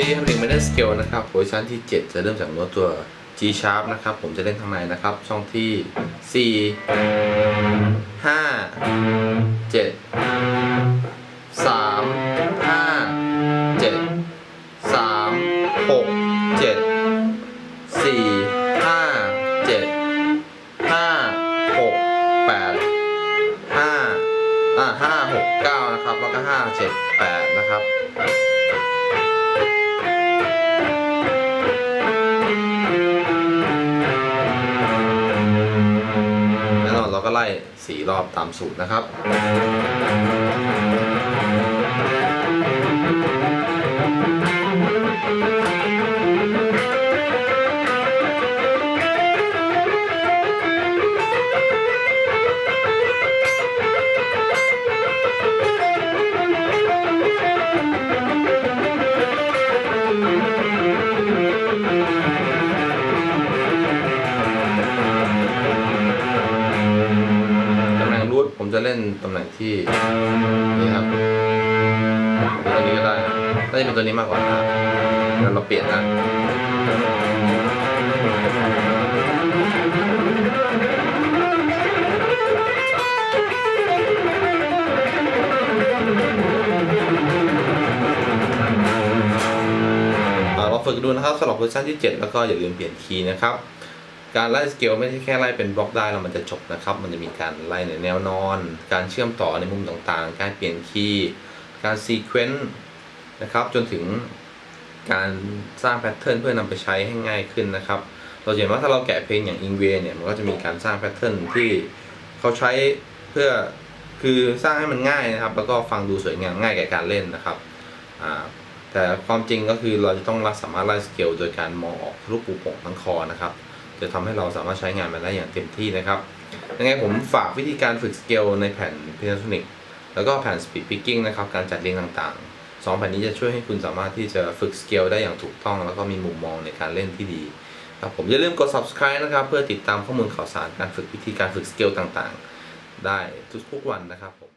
ทำเองไม่ได้สเกลนะครับเวอร์ชันที่ 7 จะเริ่มจากโน้ตตัว G sharp นะครับ ผมจะเล่นข้างในนะครับ ช่องที่ 4 5 7 3 5 7 3 6 7 4 5 7 5 6 8ห้าอ่าห้าหกเก้านะครับ แล้วก็ห้าเจ็ดแปดนะครับ ก็ไล่สีรอบตามสูตรนะครับ จะเล่นตำแหน่งที่นี่ครับตัวนี้ก็ได้นะน่าจะเป็นตัวนี้มากกว่านะครับงั้นเราเปลี่ยนนะเราฝึกดูนะครับสำหรับเวอร์ชันที่ 7 แล้วก็อย่าลืมเปลี่ยนคีย์นะครับ การไล่สเกลไม่ใช่แค่ไล่เป็นบล็อกได้แล้วมันจะจบนะครับ มันจะมีการไล่ในแนวนอน การเชื่อมต่อในมุมต่างๆ การเปลี่ยนคีย์ การซีเควนต์นะครับ จนถึงการสร้างแพทเทิร์นเพื่อนำไปใช้ให้ง่ายขึ้นนะครับ เราเห็นว่าถ้าเราแกะเพลงอย่างอิงเวเนี่ย มันก็จะมีการสร้างแพทเทิร์นที่เขาใช้เพื่อคือสร้างให้มันง่ายนะครับ แล้วก็ฟังดูสวยงามง่ายแก่การเล่นนะครับแต่ความจริงก็คือเราจะต้องรักสามารถไล่สเกลโดยการมองออกทะลุปูโป่งทั้งคอนะครับ จะทำให้เราสามารถใช้งานมันได้อย่างเต็มที่นะครับยังไงผมฝากวิธีการฝึกสเกลในแผ่น Pentatonic แล้วก็แผ่น Speed Picking นะครับ การจัดเรียงต่างๆสองแผ่นนี้จะช่วยให้คุณสามารถที่จะฝึกสเกลได้อย่างถูกต้อง แล้วก็มีมุมมองในการเล่นที่ดีครับผมอย่าลืมกด subscribe นะครับ เพื่อติดตามข้อมูลข่าวสารการฝึกวิธีการฝึกสเกลต่างๆ ได้ทุกๆวันนะครับผม